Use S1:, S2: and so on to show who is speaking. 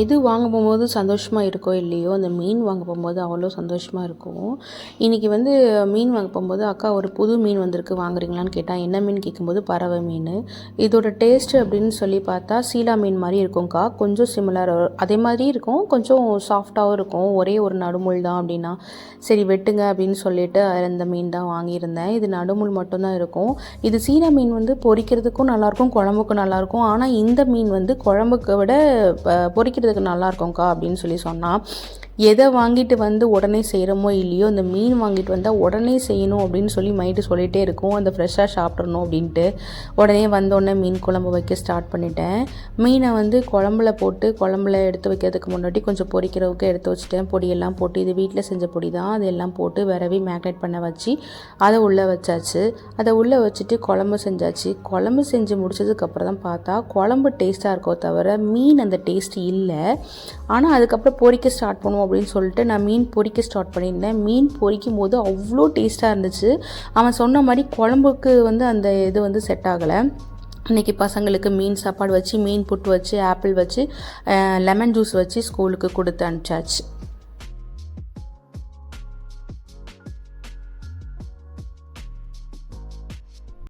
S1: எது வாங்க போகும்போது சந்தோஷமாக இருக்கோ இல்லையோ அந்த மீன் வாங்க போகும்போது அவ்வளோ சந்தோஷமாக இருக்கும். இன்றைக்கி வந்து மீன் வாங்க போகும்போது அக்கா ஒரு புது மீன் வந்திருக்கு வாங்குறீங்களான்னு கேட்டால் என்ன மீன்? கேட்கும்போது பறவை மீன். இதோட டேஸ்ட்டு அப்படின்னு சொல்லி பார்த்தா சீலா மீன் மாதிரி இருக்கும்க்கா. கொஞ்சம் சிமிலர் அதே மாதிரி இருக்கும். கொஞ்சம் சாஃப்டாகவும் இருக்கும். ஒரே ஒரு நடுமுள் தான் அப்படின்னா சரி வெட்டுங்க அப்படின்னு சொல்லிட்டு இந்த மீன் தான் வாங்கியிருந்தேன். இது நடுமுள் மட்டும்தான் இருக்கும். இது சீலா மீன் வந்து பொரிக்கிறதுக்கும் நல்லாயிருக்கும் குழம்புக்கும் நல்லாயிருக்கும். ஆனால் இந்த மீன் வந்து குழம்புக்கு விட பொறிக்க பொரிக்கிறதுக்கு நல்லா இருக்கும்க்கா அப்படின்னு சொல்லி சொன்னால் எதை வாங்கிட்டு வந்து உடனே செய்கிறோமோ இல்லையோ அந்த மீன் வாங்கிட்டு வந்தால் உடனே செய்யணும் அப்படின்னு சொல்லி மைண்டு சொல்லிகிட்டே இருக்கும். அந்த ஃப்ரெஷ்ஷாக சாப்பிட்றணும் அப்படின்ட்டு. உடனே வந்தோடனே மீன் குழம்பு வைக்க ஸ்டார்ட் பண்ணிட்டேன். மீனை வந்து குழம்புல போட்டு குழம்புல எடுத்து வைக்கிறதுக்கு முன்னாடி கொஞ்சம் பொறிக்கிறவுக்கு எடுத்து வச்சுட்டேன். பொடியெல்லாம் போட்டு இது வீட்டில் செஞ்ச பொடி தான். அதெல்லாம் போட்டு விரவி மேக்னேட் பண்ண வச்சு அதை உள்ளே வச்சாச்சு. அதை உள்ளே வச்சுட்டு குழம்பு செஞ்சாச்சு. குழம்பு செஞ்சு முடிச்சதுக்கப்புறம் தான் பார்த்தா குழம்பு டேஸ்ட்டாக இருக்கோ தவிர மீன் அந்த டேஸ்ட் இல்லை. ஆனால் அதுக்கப்புறம் பொறிக்க ஸ்டார்ட் பண்ணுவோம் அப்படின்னு சொல்லிட்டு நான் மீன் பொறிக்க ஸ்டார்ட் பண்ணியிருந்தேன். மீன் பொரிக்கும் போது அவ்வளோ டேஸ்ட்டாக இருந்துச்சு. அவன் சொன்ன மாதிரி குழம்புக்கு வந்து அந்த இது வந்து செட் ஆகலை. இன்றைக்கி பசங்களுக்கு மீன் சாப்பாடு வச்சு மீன் புட்டு வச்சு ஆப்பிள் வச்சு லெமன் ஜூஸ் வச்சு ஸ்கூலுக்கு கொடுத்து அனுப்பிச்சாச்சு.